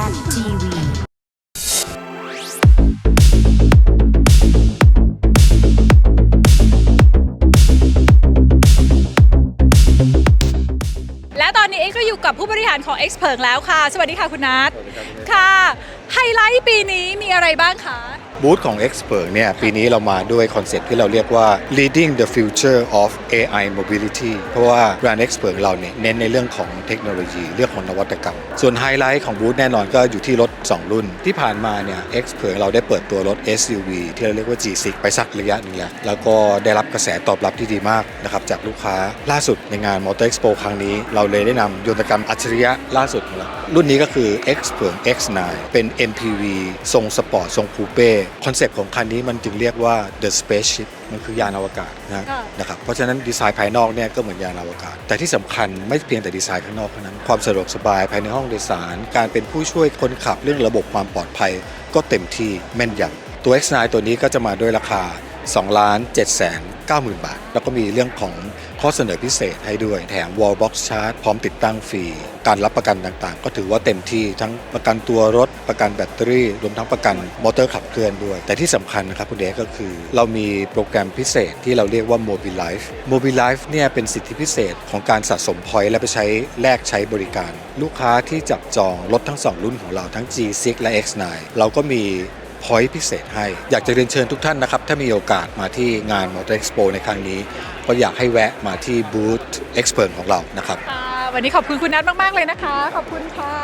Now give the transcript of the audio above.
Present TV และตอนนี้เอ็กซ์ก็อยู่กับผู้บริหารของ X เพิงแล้วค่ะ สวัสดีค่ะคุณนัทค่ะ ไฮไลท์ปีนี้มีอะไรบ้างคะ บูธของ Expert เนี่ยปีนี้เรามาด้วยคอนเซ็ปต์ที่เราเรียกว่า leading the future of AI mobility เพราะว่าแบรนด์ Expert เราเนี่ยเน้นในเรื่องของเทคโนโลยี เรื่องของนวัตกรรม ส่วนไฮไลท์ของบูธแน่นอนก็อยู่ที่รถ 2 รุ่น ที่ผ่านมาเนี่ย Expert เราได้เปิดตัวรถ SUV ที่เราเรียกว่า G6 ไปสักระยะหนึ่งแล้วแล้วก็ได้รับกระแสตอบรับที่ดีมากนะครับจากลูกค้าล่าสุดในงาน Motor Expo ครั้งนี้ เราเลยได้นำยนตกรรมอัจฉริยะล่าสุดของเรารุ่นนี้ก็คือ Expert X9 เป็น MPV ทรงสปอร์ตทรงคูเป้คอนเซปต์ของคันนี้มันจึงเรียกว่า The Spaceship มันคือยานอวกาศนะค่ะนะครับเพราะฉะนั้นดีไซน์ภายนอกเนี่ยก็เหมือนยานอวกาศ แต่ที่สำคัญไม่เพียงแต่ดีไซน์ข้างนอกเท่านั้น ความสะดวกสบายภายในห้องโดยสาร การเป็นผู้ช่วยคนขับเรื่องระบบความปลอดภัย ก็เต็มที่แม่นยำตัว X9 ตัวนี้ก็จะมาด้วยราคา 2ล้าน7แสน90,000 บาท แล้วก็มีเรื่องของข้อเสนอพิเศษให้ด้วย แถม wall box charge พร้อมติดตั้งฟรี การรับประกันต่างๆ ก็ถือว่าเต็มที่ทั้งประกันตัวรถ ประกันแบตเตอรี่ รวมทั้งประกันมอเตอร์ขับเคลื่อนด้วย แต่ที่สำคัญนะครับคุณเดชก็คือ เรามีโปรแกรมพิเศษที่เราเรียกว่า Mobile Life Mobile Life เนี่ยเป็นสิทธิพิเศษของการสะสมพอยต์และไปใช้แลกใช้บริการ ลูกค้าที่จับจองรถทั้งสองรุ่นของเราทั้ง G6 และ X9 เราก็มี พอยต์พิเศษให้ อยากจะเรียนเชิญทุกท่านนะครับ ถ้ามีโอกาสมาที่งาน Motor Expo ในครั้งนี้ ก็อยากให้แวะมาที่บูธ Expert ของเรานะครับ ค่ะวันนี้ขอบคุณคุณนัทมาก ๆ เลยนะคะ ขอบคุณค่ะ